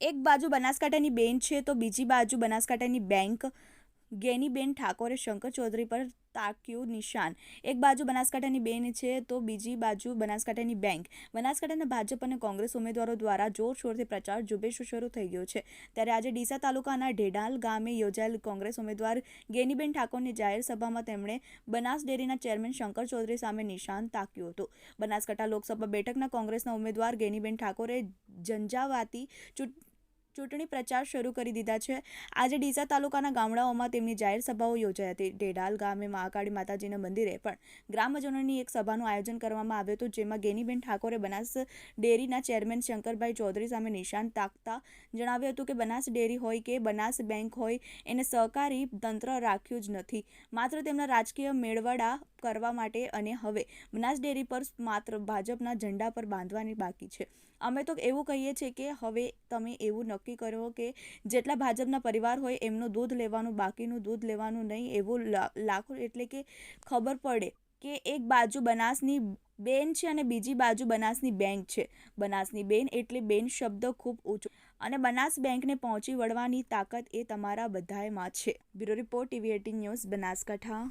એક બાજુ બનાસકાંઠાની બેન છે, તો બીજી બાજુ બનાસકાંઠાની બેંક. ગેનીબેન ઠાકોરે શંકર ચૌધરી પર તાક્યું નિશાન. એક બાજુ બનાસકાંઠાની બેન છે, તો બીજી બાજુ બનાસકાંઠાની બેંક. બનાસકાંઠાના ભાજપ અને કોંગ્રેસ ઉમેદવારો દ્વારા જોરશોરથી પ્રચાર ઝુંબેશ શરૂ થઈ ગયો છે. ત્યારે આજે ડીસા તાલુકાના ઢેડાલ ગામે યોજાયેલ કોંગ્રેસ ઉમેદવાર ગેનીબેન ઠાકોરની જાહેર સભામાં તેમણે બનાસ ડેરીના ચેરમેન શંકર ચૌધરી સામે નિશાન તાક્યું હતું. બનાસકાંઠા લોકસભા બેઠકના કોંગ્રેસના ઉમેદવાર ગેનીબેન ઠાકોરે ઝંઝાવાતી ચૂંટણી પ્રચાર શરૂ કરી દીધા છે. આજે ડીસા તાલુકાના ગામડાઓમાં તેમની જાહેર સભાઓ યોજાઈ હતી. ડેડાલ ગામે મહાકાળી માતાજીના મંદિરે પણ ગ્રામજનોની એક સભાનું આયોજન કરવામાં આવ્યું હતું, જેમાં ગેનીબેન ઠાકોરે બનાસ ડેરીના ચેરમેન શંકરભાઈ ચૌધરી સામે નિશાન તાકતા જણાવ્યું હતું કે, બનાસ ડેરી હોય કે બનાસ બેંક હોય, એને સહકારી તંત્ર રાખ્યું જ નથી. માત્ર તેમના રાજકીય મેળવડા કરવા માટે અને હવે બનાસ ડેરી પર માત્ર ભાજપના ઝંડા પર બાંધવાની બાકી છે. અમે તો એવું કહીએ છીએ કે, હવે તમે એવું નક્કી કરો કે જેટલા ભાજપના પરિવાર હોય એમનું દૂધ લેવાનું, બાકીનું દૂધ લેવાનું નહીં એવું લાખો, એટલે કે ખબર પડે કે એક બાજુ બનાસની બેન છે અને બીજી બાજુ બનાસની બેંક છે. બનાસની બેન એટલે બેન શબ્દ ખૂબ ઊંચો અને બનાસ બેંકને પહોંચી વળવાની તાકાત એ તમારા બધાએમાં છે. Bureau report TV eighteen news Banaskantha.